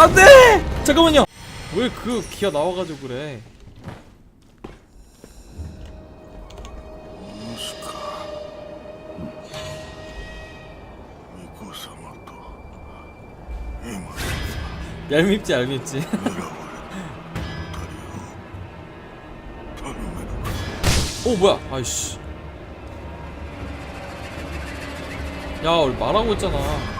안돼! 잠깐만요. 왜 그 기아 나와가지고 그래? 얄밉지 얄밉지. 오 뭐야? 아이씨. 야, 우리 말하고 있잖아.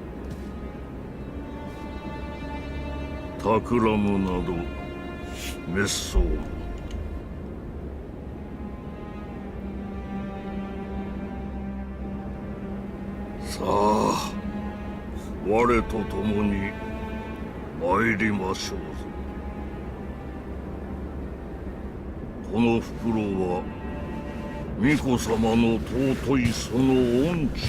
企むなど滅相さあ我と共に参りましょうぞ。この袋は巫女様の尊いその恩知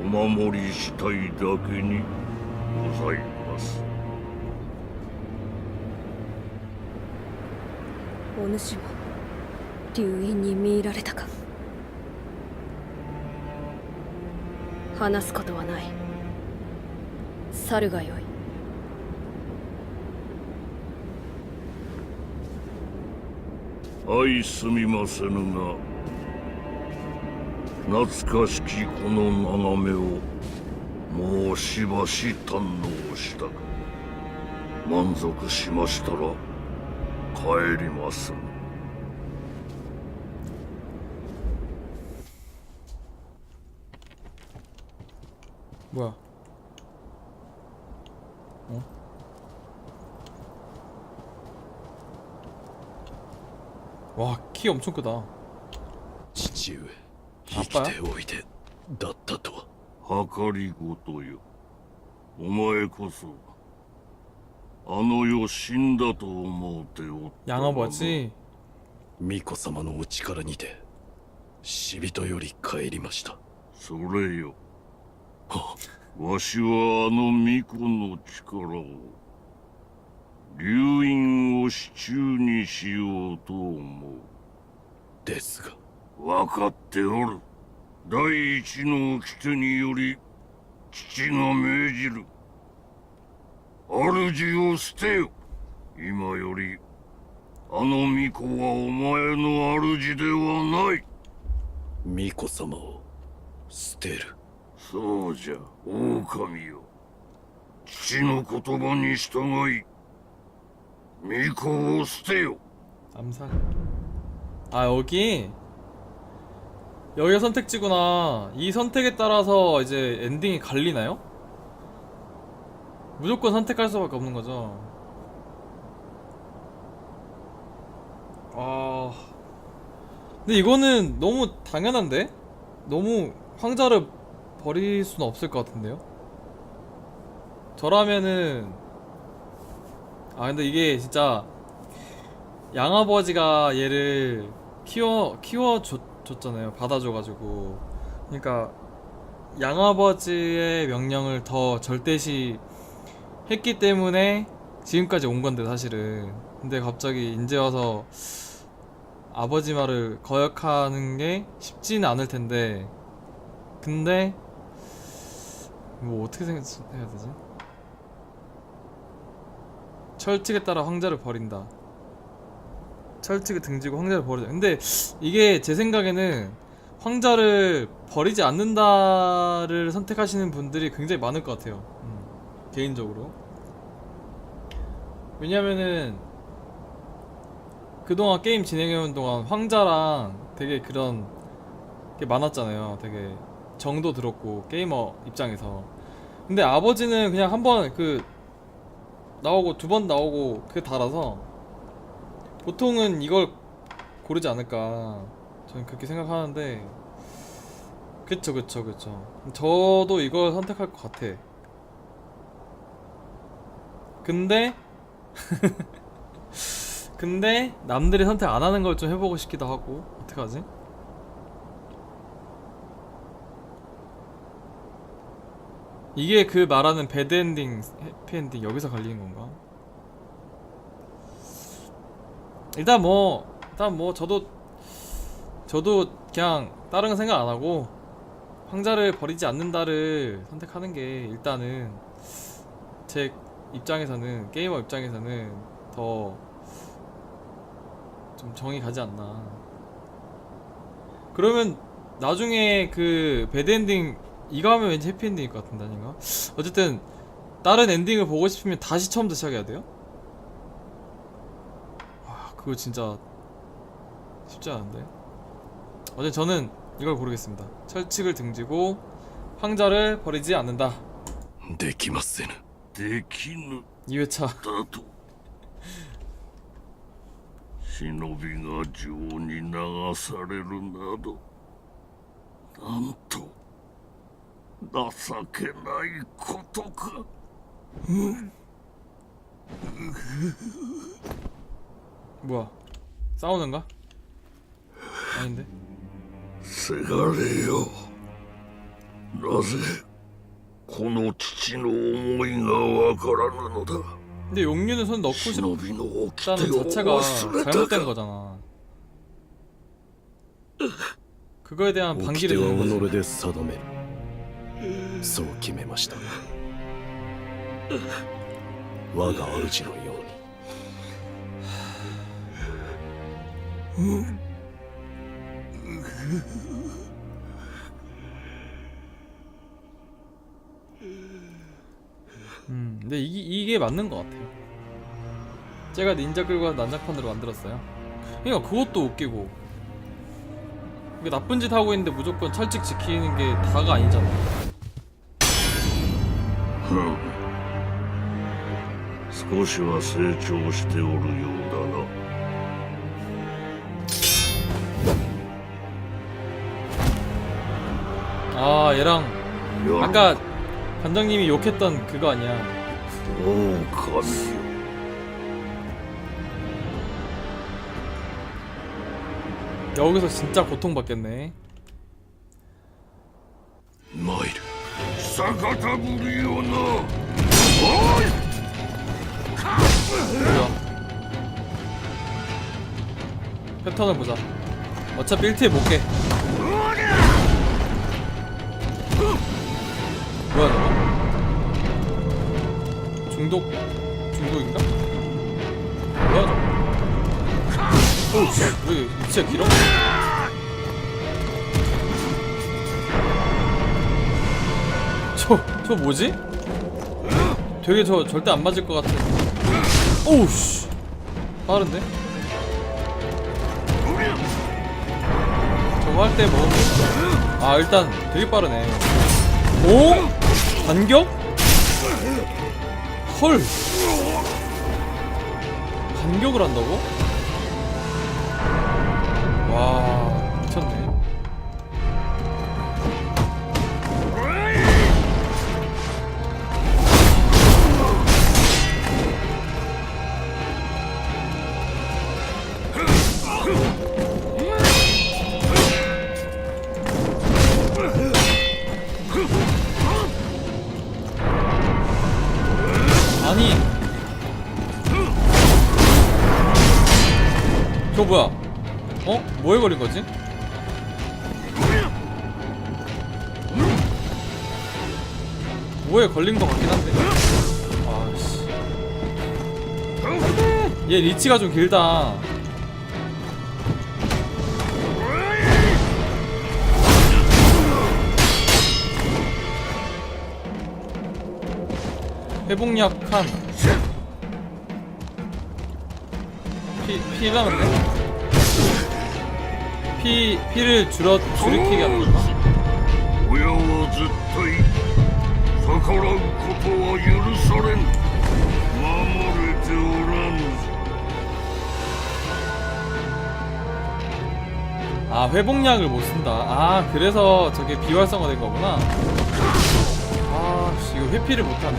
お守りしたいだけにございます。お主も流因に見入られたか？話すことはない。去るがよい。相すみませぬが懐かしきこの眺めをもうしばし堪能したが満足しましたら帰ります。 뭐야? 어? 와, 키 엄청 크다. 父上アッパー 生きておいでだったと。は計りごとよ。お前こそあの世死んだと思うておったが巫女様のお力にて死人より帰りました。それよ。わしはあの巫女の力を流飲を支柱にしようと思う。ですが分かっておる第一の掟により父が命じる主を捨てよ今よりあの巫女はお前の主ではない巫女様を捨てるそうじゃ狼よ父の言葉に従い巫女を捨てよ 암살. 아 여기 여기가 선택지구나. 이 선택에 따라서 이제 엔딩이 갈리나요? 무조건 선택할 수밖에 없는 거죠. 아, 근데 이거는 너무 당연한데? 너무 황자를 버릴 수는 없을 것 같은데요? 저라면은 아 근데 이게 진짜 양아버지가 얘를 키워 키워 줬, 줬잖아요. 받아줘가지고 그러니까 양아버지의 명령을 더 절대시 했기 때문에 지금까지 온 건데 사실은 근데 갑자기 이제 와서 아버지 말을 거역하는 게 쉽지는 않을 텐데 근데 뭐 어떻게 생각해야 되지? 철칙에 따라 황자를 버린다. 철칙을 등지고 황자를 버리자. 근데 이게 제 생각에는 황자를 버리지 않는다를 선택하시는 분들이 굉장히 많을 것 같아요. 음, 개인적으로. 왜냐면은 그동안 게임 진행해온 동안 황자랑 되게 그런 게 많았잖아요. 되게 정도 들었고 게이머 입장에서. 근데 아버지는 그냥 한 번 그 나오고 두 번 나오고 그게 달아서 보통은 이걸 고르지 않을까. 저는 그렇게 생각하는데. 그쵸 그쵸 그쵸. 저도 이걸 선택할 것 같아. 근데 근데 남들이 선택 안 하는 걸 좀 해보고 싶기도 하고. 어떡하지? 이게 그 말하는 배드엔딩 해피엔딩 여기서 갈리는 건가? 일단 뭐 일단 뭐 저도 저도 그냥 다른 거 생각 안 하고 황자를 버리지 않는다를 선택하는 게 일단은 제 입장에서는 게이머 입장에서는 더 좀 정이 가지 않나. 그러면 나중에 그 배드 엔딩 이거 하면 왠지 해피 엔딩일 것 같은데 아닌가? 어쨌든 다른 엔딩을 보고 싶으면 다시 처음부터 시작해야 돼요? 와 그거 진짜 쉽지 않은데 어쨌든 저는 이걸 고르겠습니다 철칙을 등지고 황자를 버리지 않는다 できませぬできぬ 2회차 だと忍びが情に流されるなどなんと情けないことか 뭐야 싸우는가? 아닌데 せがれよなぜこの父の思いがわからぬのだ 근데 용류는 손 넣고 忍びの掟 싶다는 を 자체가 忘れた 잘못된 か 거잖아 그거에 대한 掟 반기를 は 드는 거지 己で定めるそう決めました我が主のように 음, 근데 이게, 이게 맞는 것 같아요. 제가 닌자 끌고 난장판으로 만들었어요. 그러니까 그것도 웃기고. 이게 나쁜 짓 하고 있는데 무조건 철칙 지키는 게 다가 아니잖아. ふん少しは成長しておるようだな 아, 얘랑 やる 아까 관장님이 욕했던 그거 아니야. おう神よ 여기서 진짜 고통받겠네. 参る逆たぶりよなおい 뭐야. 패턴을 보자. 어차피 1티에 못 깨. 뭐야 저거? 중독 중독인가? 뭐야 저거? 씨, 왜 위치가 길어? 저, 저 뭐지? 되게 저 절대 안 맞을 것 같은 오우 씨 빠른데? 저거 할 때 먹으면 아 일단 되게 빠르네 오? 반격? 헐 반격을 한다고? 와 아니. 저 뭐야? 어? 뭐에 걸린 거지? 뭐에 걸린 거 같긴 한데. 아씨. 얘 리치가 좀 길다 회복약 한 피, 피 남았네? 피, 피를 줄어, 줄이키게 하는 건가? 親は絶対逆らうことは許されん守れておらんぞ 아 회복약을 못 쓴다. 아 그래서 저게 비활성화 된 거구나. 아 씨, 이거 회피를 못하네.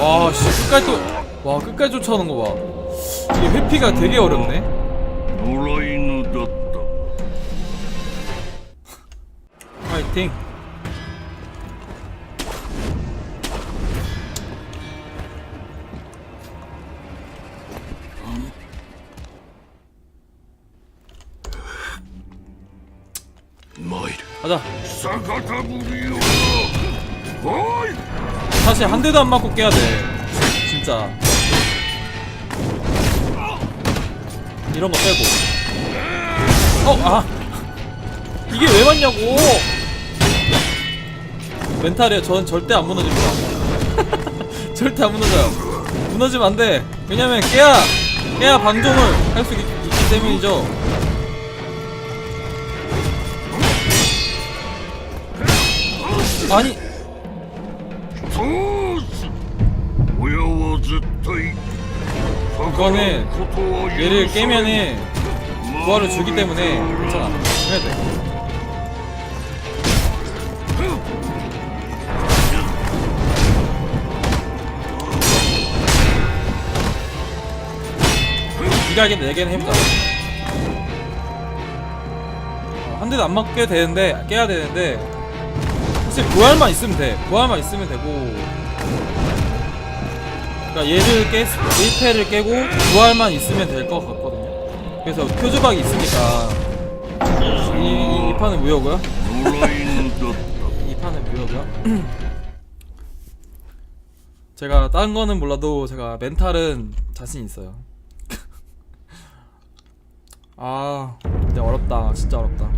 와, 씨, 끝까지 또. 와, 끝까지 쫓아오는 거 봐. 이게 회피가 되게 어렵네. 파이팅. 가자. 사카타부리오. 사실 한 대도 안 맞고 깨야 돼. 진짜. 이런 거 빼고. 어, 아. 이게 왜 맞냐고. 멘탈이에요. 저는 절대 안 무너집니다. 절대 안 무너져요. 무너지면 안 돼. 왜냐면 깨야, 깨야 방종을 할 수 있기 때문이죠. 아니, 이거는 얘를 깨면은 부활을 주기 때문에 괜찮아. 해야 돼. 이가게 4개는 해보자. 한 대도 안 맞게 되는데 깨야 되는데 사실 부활만 있으면 돼. 부활만 있으면 되고. 그러니까 얘를 깨 1패를 깨고 부활만 있으면 될 것 같거든요. 그래서 표주박이 있으니까 이, 이 판은 무효고요. 이 판은 무효고요. 제가 딴 거는 몰라도 제가 멘탈은 자신 있어요. 아, 근데 어렵다. 진짜 어렵다.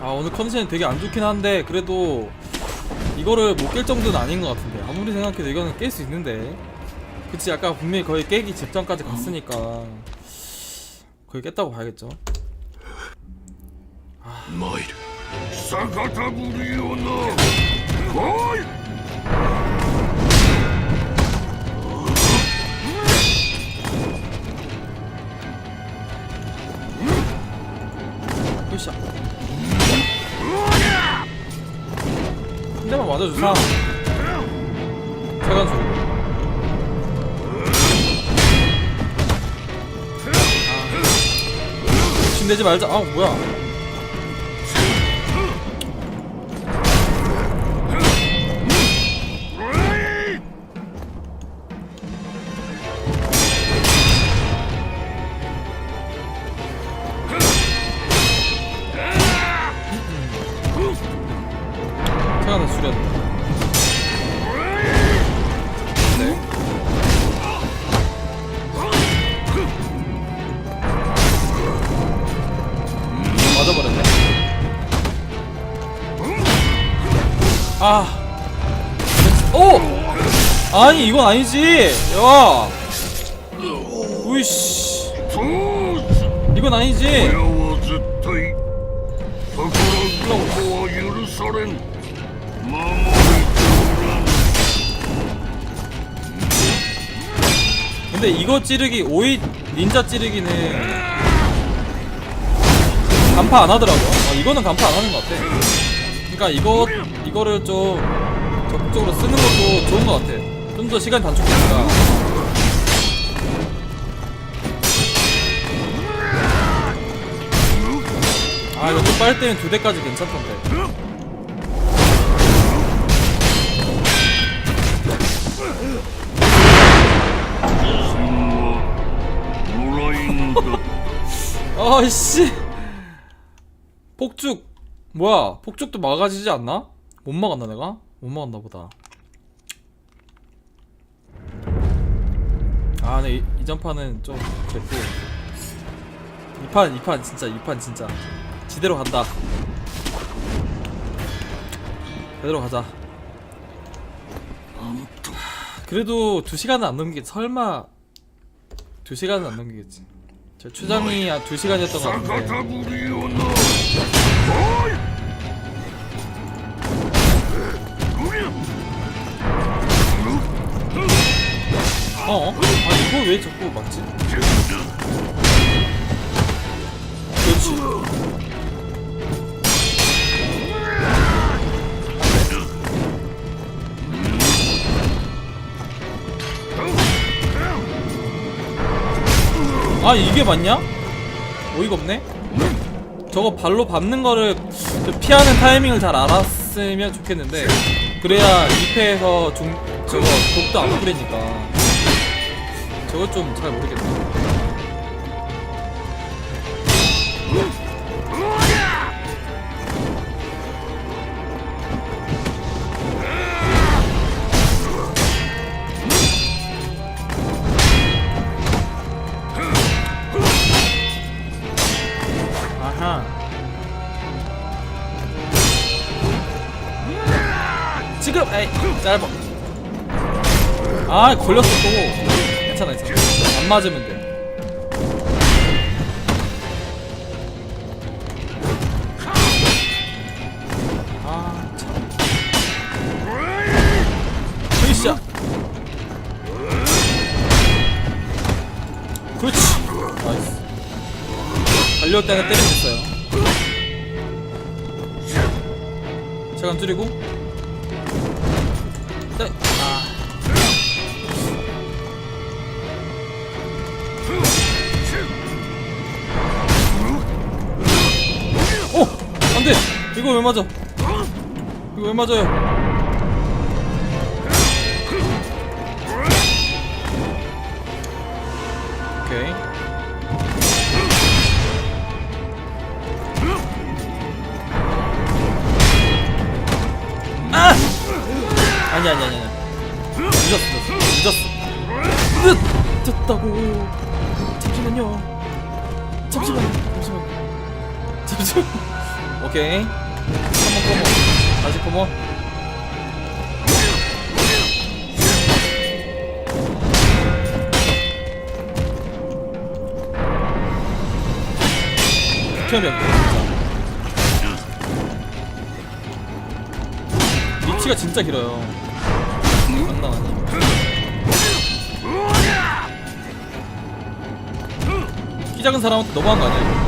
아, 오늘 컨디션이 되게 안 좋긴 한데 그래도 이거를 못 깰 정도는 아닌 것 같은데. 아무리 생각해도 이거는 깰 수 있는데. 그치 아까 분명히 거의 깨기 직전까지 갔으니까 거의 깼다고 봐야겠죠. 아... 으쌰 한 대만 맞아주사 세간수. 아. 욕심내지 말자. 아 뭐야 아니, 이건 아니지! 야! 우이씨. 通す 이건 아니지! 親は絶対宝箱は許されん守りておらん 근데 이거 찌르기, 오이 닌자 찌르기는 간파 안 하더라고. 어, 이거는 간파 안 하는 것 같아. 그러니까 이거, 이거를 좀 적극적으로 쓰는 것도 좋은 것 같아. 좀 더 시간 단축되니까. 아 이거 좀 빨리 때면 두 대까지 괜찮던데 아이씨 폭죽 뭐야 폭죽도 막아지지 않나? 못 막았나 내가? 못 막았나 보다 아 근데 이, 이전 판은 좀 됐고. 이 판 이 판 진짜 이 판 진짜. 지대로 간다. 제대로 가자. 그래도 두 시간은 안 넘기겠지 설마 두 시간은 안 넘기겠지. 제 추장이 아, 한 2시간이었던 것 같은데. 어? 왜 자꾸 맞지? 그렇지. 아 이게 맞냐? 어이가 없네. 저거 발로 밟는 거를 좀 피하는 타이밍을 잘 알았으면 좋겠는데 그래야 2패에서 중 저거 독도 안 뿌리니까 저거 좀잘 모르겠네. 짧아. 아 걸렸어 또. 맞으면 돼. 아. 그렇지. 나이스. 달려올 때는 때리면 됐어요. 시간 줄이고. 이거 왜 맞아? 이거 왜 맞아요? 오케이. 아! 아니 아니 아니 아니. 늦었어 늦었어 늦었어. 늦었다고. 잠시만요. 잠시만 잠시만. 잠시만. 오케이. 다시 커머. 태어면 리치가 진짜 길어요. 장난 아니에요. 키 작은 사람한테 너무한 거 아니야?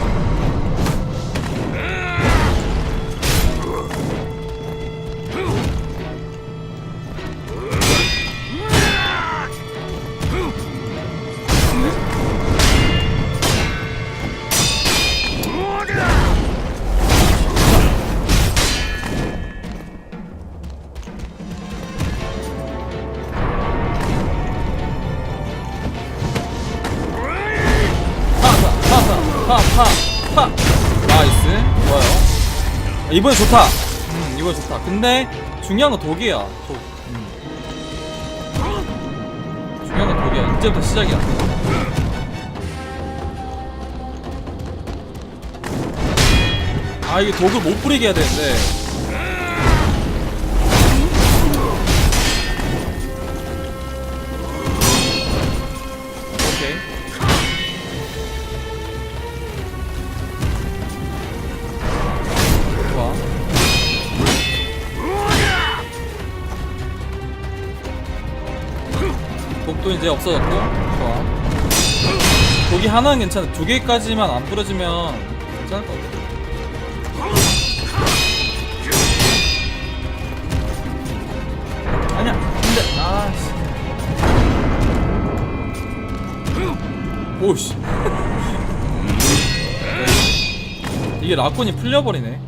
이번에 좋다. 음 이번에 좋다. 근데 중요한 건 독이야 독. 음. 중요한 건 독이야. 이제부터 시작이야. 아 이게 독을 못 뿌리게 해야 되는데 이제 없어졌고 좋아. 독이 하나는 괜찮아. 두 개까지만 안 부러지면 괜찮을 것 같아. 아니야. 근데 아씨. 오씨. 이게 라콘이 풀려버리네.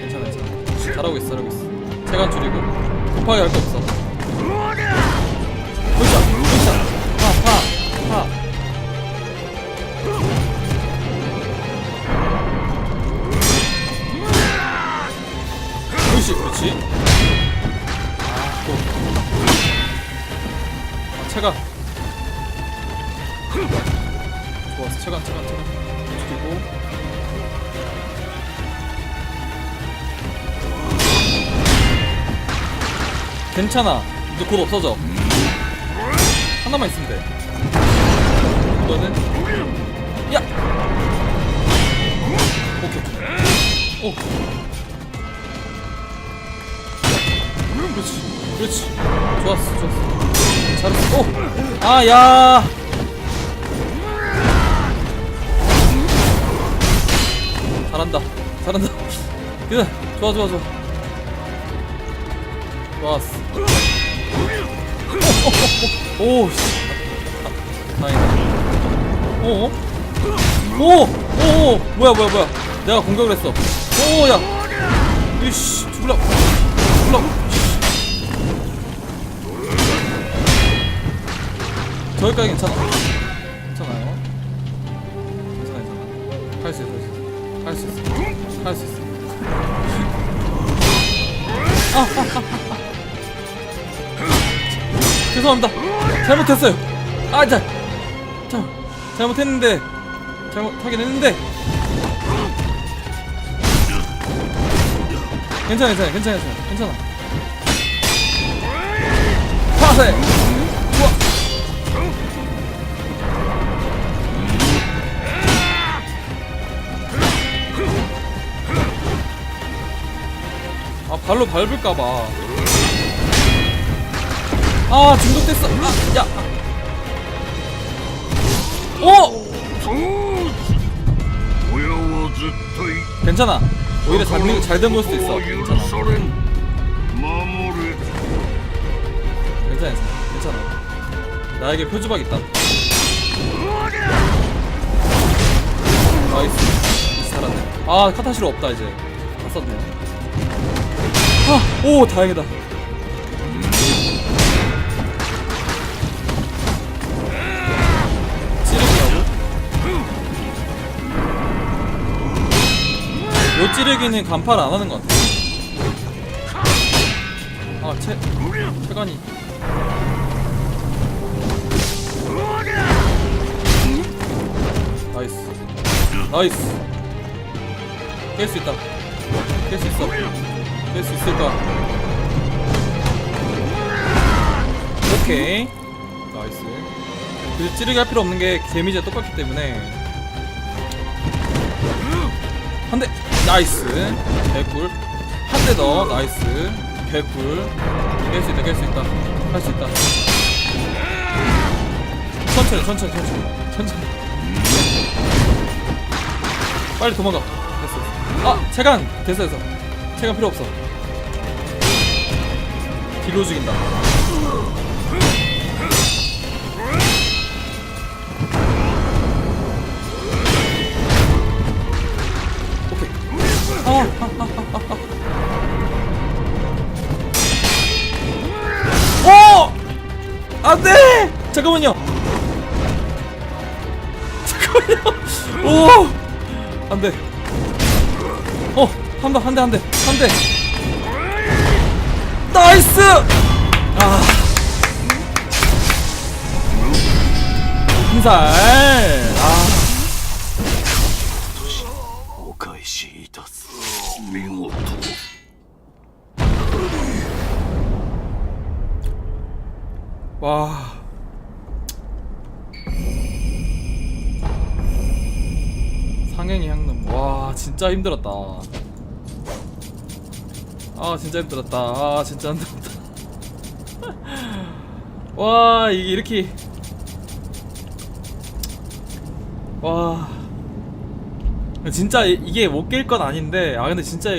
괜찮아, 괜찮아. 잘하고 있어, 잘하고 있어. 체간 줄이고. 급하게 할 거 없어. 그렇지. 아, 또. 아, 체간. 좋았어 체간 체간 체간 죽이고. 괜찮아. 이제 곧 없어져. 하나만 있으면 돼. 이거는? 야! 오케이. 오 그렇지 그렇지 좋았어 좋았어 잘했어 오 아야 잘한다 잘한다 그래 좋아 좋아 좋아 좋았어 오, 씨. 다- 다행이다. 오, 오, 오, 뭐야, 뭐야, 뭐야. 내가 공격을 했어. 오, 야. 이씨, 죽을라. 죽을라. 저기까지 괜찮아. 괜찮아요. 괜찮아, 괜찮아. 할수 있어, 할 수 있어. 할 수 있어. 할수 있어. 죄송합니다. 잘못했어요. 아, 자, 자, 잘못했는데, 잘못하긴 했는데. 괜찮아, 괜찮아, 괜찮아, 괜찮아. 파세. 발로 밟을까봐. 아 중독됐어. 아야. 어! 괜찮아. 오히려 잡는 잘된 걸 수도 있어. 괜찮아. 괜찮아 괜찮아. 나에게 표주박 있다. 나이스. 살았네 아 카타시로 없다 이제. 다 썼네. 아 오 다행이다. 찌르기라고? 요 찌르기는 간파를 안 하는 것 같아. 아 채, 체간이. 나이스. 나이스. 깰 수 있다. 깰 수 있어 깰수 있을까 오케이. 나이스. 그 찌르기 할 필요 없는 게 데미지가 똑같기 때문에. 한 대 나이스. 개꿀. 한 대 더 나이스. 개꿀. 깰수 있다 깰 수 있다. 할 수 있다. 천천히 천천히 천천히. 천천히. 빨리 도망가. 됐어 아 체간 됐어 됐어. 체간 필요 없어 뒤로 죽인다 오케이 아, 아, 아, 아, 아. 오! 안 돼! 잠깐만요. 잠깐만요. 오! 안 돼. 어, 한 번, 한 대, 한 대, 한 대. 나이스! 아. 흰살. 아. 와. 상현이 향넘. 와, 진짜 힘들었다. 아, 진짜 힘들었다. 아, 진짜 힘들었다. 와, 이게 이렇게. 와. 진짜 이- 이게 못 깰 건 아닌데, 아, 근데 진짜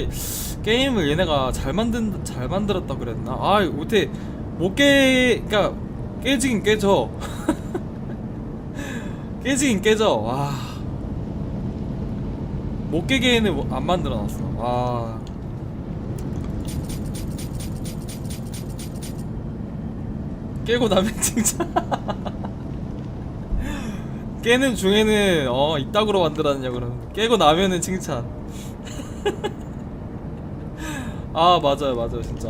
게임을 얘네가 잘 만든, 잘 만들었다 그랬나? 아, 못해. 못 깨, 그니까, 깨지긴 깨져. 깨지긴 깨져. 와. 못 깨게는 뭐- 안 만들어놨어. 와. 깨고 나면 칭찬. 깨는 중에는 어 이따구로 만들었냐 그러면 깨고 나면은 칭찬. 아 맞아요 맞아요 진짜.